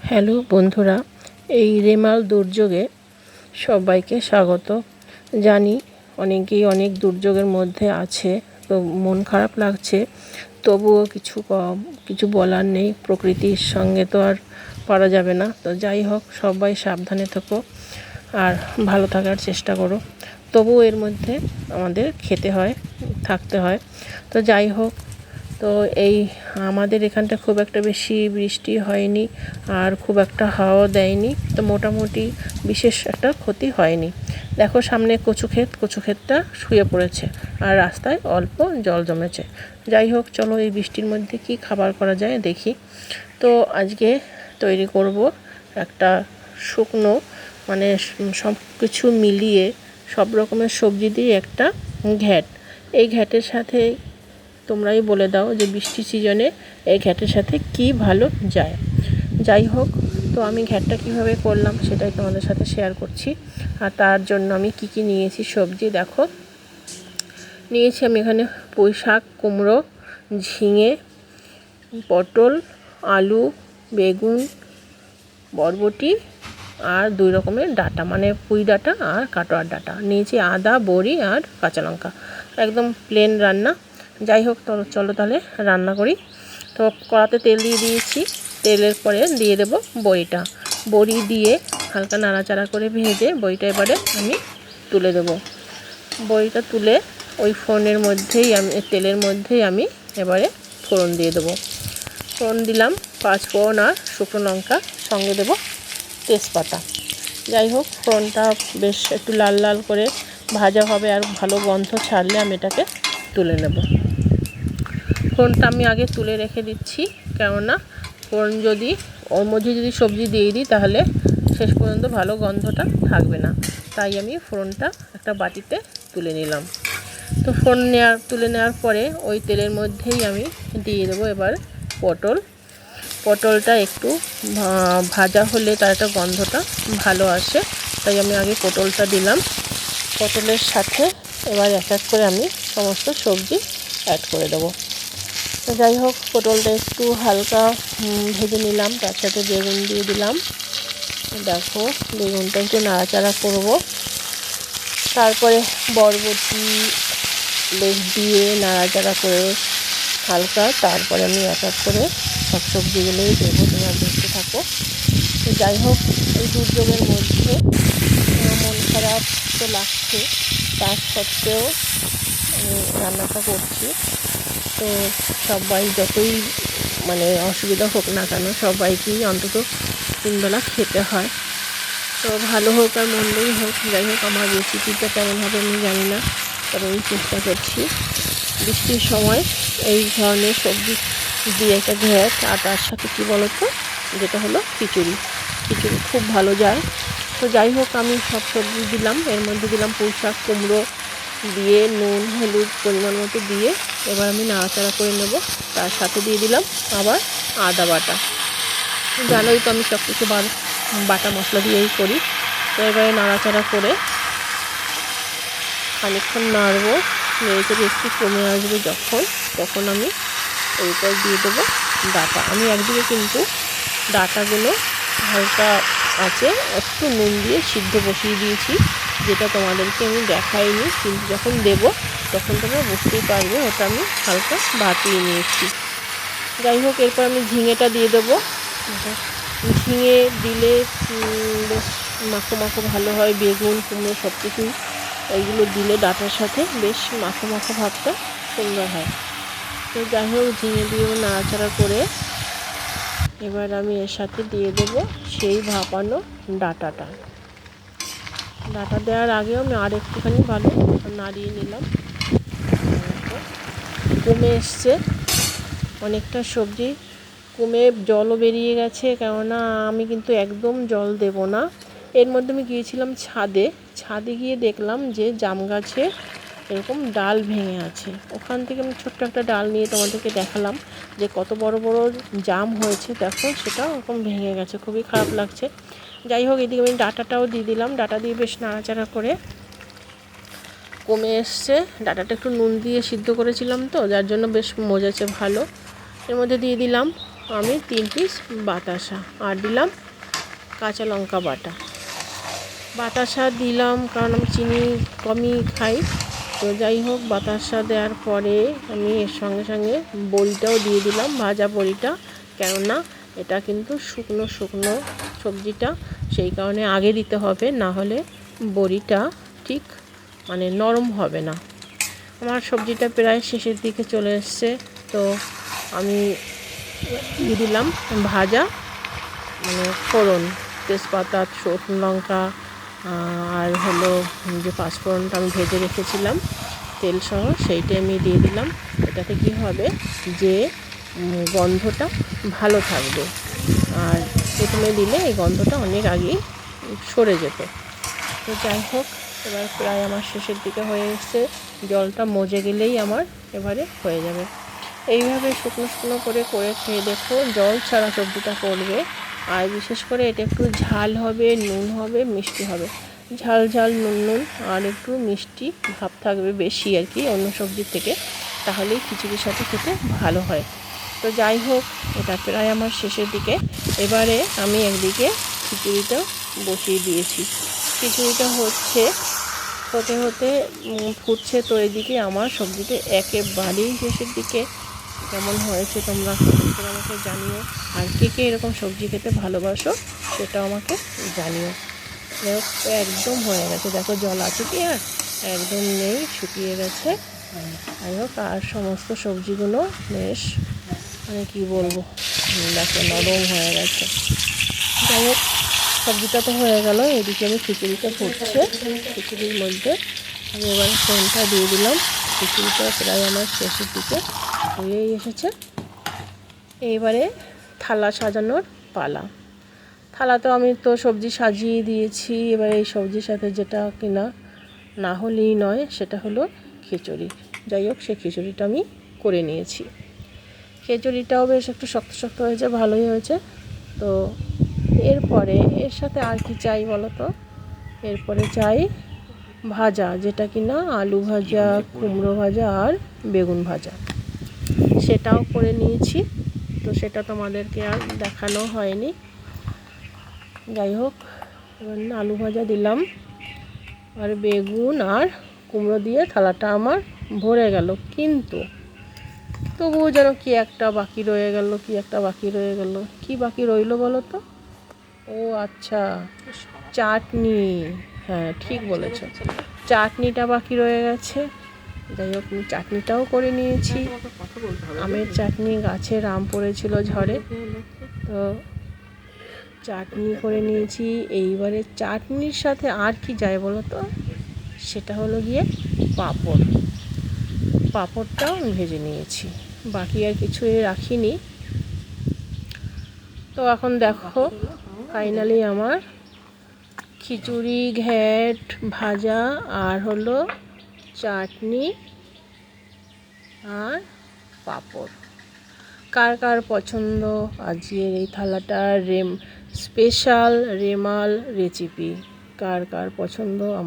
Hello বন্ধুরা, এই রেমাল দুর্যোগে সবাইকে স্বাগত। জানি অনেকেই অনেক দুর্যোগের মধ্যে আছে, তো মন খারাপ লাগছে। তবুও কিছু কিছু বলার নেই। প্রকৃতির সঙ্গে তো আর পারা যাবে না। তো যাই হোক, সবাই সাবধানে থেকো আর ভালো থাকার চেষ্টা করো। তবুও এর মধ্যে আমাদের খেতে হয়, থাকতে হয়। তো যাই হোক তো এই, আমাদের এখানটা খুব একটা বেশি বৃষ্টি হয়নি আর খুব একটা হাওয়া দেয়নি। তো মোটামুটি বিশেষ একটা ক্ষতি হয়নি। দেখো সামনে কচু ক্ষেত, কচু ক্ষেতটা শুয়ে পড়েছে আর রাস্তায় অল্প জল জমেছে। যাই হোক, চলো এই বৃষ্টির মধ্যে কি খাবার করা যায় দেখি। তো আজকে তৈরি করব একটা শুকনো মানে সব কিছু মিলিয়ে সব রকমের সবজি দিয়ে একটা ঘ্যাট। এই ঘ্যাটের সাথে তোমরাই বলে দাও যে বৃষ্টি সিজনে এই ঘ্যাটের সাথে কি ভালো যায়। যাই হোক, তো আমি ঘ্যাটটা কীভাবে করলাম সেটাই তোমাদের সাথে শেয়ার করছি। আর তার জন্য আমি কি কি নিয়েছি সবজি দেখো। নিয়েছি আমি এখানে পুঁই শাক, কুমড়ো, ঝিঙে, পটল, আলু, বেগুন, বরবটি আর দুই রকমের ডাটা মানে পুঁই ডাটা আর কাটোয়ার ডাটা। নিয়েছি আদা, বড়ি আর কাঁচা লঙ্কা। একদম প্লেন রান্না। যাই হোক, তো চলো তাহলে রান্না করি। তো কড়াতে তেল দিয়ে দিয়েছি। তেলের পরে দিয়ে দেব বড়িটা। বড়ি দিয়ে হালকা নাড়াচাড়া করে ভেজে বড়িটা এবারে আমি তুলে দেব। বড়িটা তুলে ওই ফোনের মধ্যেই আমি, তেলের মধ্যেই আমি এবারে ফোড়ন দিয়ে দেবো। ফোড়ন দিলাম পাঁচ ফোড়ন আর শুকনো লঙ্কা, সঙ্গে দেবো তেজপাতা। যাই হোক, ফোড়নটা বেশ একটু লাল লাল করে ভাজা হবে আর ভালো গন্ধ ছাড়লে আমি এটাকে তুলে নেব। ফোড়নটা আমি আগে তুলে রেখে দিচ্ছি, কেননা ফোড়ন যদি, ওর মধ্যে যদি সবজি দিয়ে দিই, তাহলে শেষ পর্যন্ত ভালো গন্ধটা থাকবে না। তাই আমি ফোড়নটা একটা বাটিতে তুলে নিলাম। তো ফোড়ন নেওয়ার তুলে নেওয়ার পরে ওই তেলের মধ্যেই আমি দিয়ে দেবো এবার পটল। পটলটা একটু ভাজা হলে তার একটা গন্ধটা ভালো আসে, তাই আমি আগে পটলটা দিলাম। পটলের সাথে এবার এক এক করে আমি সমস্ত সবজি অ্যাড করে দেবো। তো যাই হোক, পটলটা একটু হালকা ভেজে নিলাম, তার সাথে বেগুন দিয়ে দিলাম। দেখো, বেগুনটা একটু নাড়াচাড়া করব। তারপরে বরবটি লেগ দিয়ে নাড়াচাড়া করে হালকা, তারপরে আমি এক এক করে সব সবজিগুলোই দেবো, তোমরা দেখতে থাকো। তো যাই হোক, এই দুর্যোগের মধ্যে মন খারাপ তো লাগছে তার সত্ত্বেও রান্নাটা করছি। তো সবাই যতই মানে অসুবিধা হোক না কেন, সবাইকেই অন্তত তিনবেলা খেতে হয়। তো ভালো হোক আর মন্দই হোক, যাই হোক আমার রেসিপিটা কেমন হবে আমি জানি না, তবে আমি চেষ্টা করছি। বৃষ্টির সময় এই ধরনের সবজি দিয়ে একটা ঘ্যাট আর তার সাথে কী বলতো, যেটা হলো খিচুড়ি। খিচুড়ি খুব ভালো যায়। তো যাই হোক, আমি সব সবজি দিলাম, এর মধ্যে দিলাম পুঁই শাক কুমড়ো দিয়ে নুন, হলুদ পরিমাণ মতো দিয়ে এবার আমি নাড়াচাড়া করে নেব। তার সাথে দিয়ে দিলাম আবার আদা বাটা। জানোই তো আমি সব কিছু বাটা মশলা দিয়েই করি। তো এবারে নাড়াচাড়া করে খানিকক্ষণ নাড়বো। নেড়ে চেড়ে একটু কমে আসবে যখন, তখন আমি ওইটাই দিয়ে দেবো ডাটা। আমি একদিকে কিন্তু ডাটাগুলো হালকা আছে, একটু নুন দিয়ে সিদ্ধ বসিয়ে দিয়েছি। যেটা তোমাদেরকে আমি দেখাইনি, কিন্তু যখন দেব, তখন তোমরা বুঝতেই পারবে, ওটা আমি হালকা বাটিয়ে নিয়েছি। যাই হোক, এরপর আমি ঝিঙেটা দিয়ে দেবো। ঝিঙে দিলে বেশ মাখো মাখো ভালো হয়, বেগুন, কুমড়ো সব কিছুই এইগুলো দিলে ডাটার সাথে বেশ মাখো মাখো ভাবটা সুন্দর হয়। তো যাই হোক, ঝিঙে দিয়েও নাড়াচাড়া করে এবার আমি এর সাথে দিয়ে দেব সেই ভাপানো ডাটাটা। ডাটা দেওয়ার আগেও আমি আর একটুখানি ভালো নাড়িয়ে নিলাম। কমে এসছে। অনেকটা সবজি কমে জলও বেরিয়ে গেছে, কেননা আমি কিন্তু একদম জল দেব না। এর মধ্যে আমি গিয়েছিলাম ছাদে। ছাদে গিয়ে দেখলাম যে জাম গাছে এরকম ডাল ভেঙে আছে। ওখান থেকে আমি ছোট্ট একটা ডাল নিয়ে তোমাদেরকে দেখালাম যে কত বড় বড় জাম হয়েছে। দেখো সেটা ওরকম ভেঙে গেছে। খুবই খারাপ লাগছে। যাই হোক, এদিকে আমি ডাটাটাও দিয়ে দিলাম। ডাটা দিয়ে বেশ নাড়াচাড়া করে কমে এসছে। ডাটাটা একটু নুন দিয়ে সিদ্ধ করেছিলাম তো, যার জন্য বেশ মজেছে ভালো। এর মধ্যে দিয়ে দিলাম আমি তিন পিস বাতাসা আর দিলাম কাঁচা লঙ্কা বাটা। বাতাসা দিলাম, কারণ আমি চিনি কমই খাই। তো যাই হোক, বাতাসা দেওয়ার পরে আমি এর সঙ্গে সঙ্গে বড়িটাও দিয়ে দিলাম, ভাজা বড়িটা। কেননা এটা কিন্তু শুকনো শুকনো সবজিটা, সেই কারণে আগে দিতে হবে, না হলে বড়িটা ঠিক মানে নরম হবে না। আমার সবজিটা প্রায় শেষের দিকে চলে এসছে, তো আমি দিলাম ভাজা মানে ফোড়ন, তেজপাতা, শুকনো লঙ্কা আর হলো যে পাঁচফোড়নটা আমি ভেজে রেখেছিলাম, তেল সহ সেইটা আমি দিয়ে দিলাম। এটাতে কি হবে? যে গন্ধটা ভালো থাকবে। আর প্রথমে দিলে এই গন্ধটা অনেক আগেই সরে যেত। তো যাই হোক, এবার প্রায় আমার শেষের দিকে হয়ে এসছে। জলটা মজে গেলেই আমার এবারে হয়ে যাবে। এইভাবে শুকনো শুকনো করে করে খেয়ে দেখো, জল ছাড়া সবজিটা করবে। আর বিশেষ করে এটা একটু ঝাল হবে, নুন হবে, মিষ্টি হবে। ঝাল ঝাল, নুন নুন আর একটু মিষ্টি ভাব থাকবে বেশি আর কি অন্য সবজির থেকে। তাহলেই খিচুড়ির সাথে খেতে ভালো হয়। তো যাই হোক, এটা প্রায় আমার শেষের দিকে। এবারে আমি একদিকে খিচুড়িটা বসিয়ে দিয়েছি। খিচুড়িটা হচ্ছে, হতে হতে ফুটছে তো এদিকে আমার সবজিটা একেবারেই শেষের দিকে। কেমন হয়েছে তোমরা আমাকে জানিও। আর কে কে এরকম সবজি খেতে ভালোবাসো সেটাও আমাকে জানিও। একদম হয়ে গেছে। দেখো, জল আছে কি আর? একদম নেই, শুকিয়ে গেছে। যাই হোক, আর সমস্ত সবজিগুলো বেশ মানে কি বলব? দেখো, নরম হয়ে গেছে। যাই হোক, সবজিটা তো হয়ে গেল। এদিকে আমি খিচুড়িটা ফুটছে খিচুড়ির মধ্যে। আমি এবার ফোনটা দিয়ে দিলাম। খিচুড়িটা প্রায় আমার শেষের দিকে হয়েই এসেছে। এইবারে থালা সাজানোর পালা। থালা তো আমি তো সবজি সাজিয়ে দিয়েছি। এবার এই সবজির সাথে যেটা কিনা না হলেই নয়, সেটা হলো খিচুড়ি। যাই হোক, সেই খিচুড়িটা আমি করে নিয়েছি। খিচুড়িটাও বেশ একটু শক্ত শক্ত হয়েছে, ভালোই হয়েছে। তো এরপরে এর সাথে আর কি চাই বলো তো এরপরে চাই ভাজা, যেটা কি না আলু ভাজা, কুমড়ো ভাজা আর বেগুন ভাজা। সেটাও করে নিয়েছি, তো সেটা তোমাদেরকে আর দেখানো হয়নি। যাই হোক আলু ভাজা দিলাম। আর বেগুন আর কুমড়ো দিয়ে থালাটা আমার ভরে গেল। কিন্তু তবুও যেন কি একটা বাকি রয়ে গেল, কি একটা বাকি রয়ে গেল। কি বাকি রইল বলো তো? ও আচ্ছা চাটনি। হ্যাঁ ঠিক বলেছ। চাটনিটা বাকি রয়ে গেছে। যাই হোক চাটনিটাও করে নিয়েছি। আমের চাটনি গাছে আম পড়েছিল ঝড়ে। তো চাটনি করে নিয়েছি। এইবারে চাটনির সাথে আর কি যায় বলো তো? সেটা হলো গিয়ে পাঁপড়। পাঁপড়টাও ভেজে নিয়েছি। বাকি আর কিছুই রাখিনি। তো এখন দেখো ফাইনালি আমার খিচুড়ি, ঘ্যাট, ভাজা আর হলো চাটনি আর পাঁপড়। কার কার পছন্দ? আজকের এই থালাটা রেম স্পেশাল রেমাল রেসিপি কার কার পছন্দ? আমার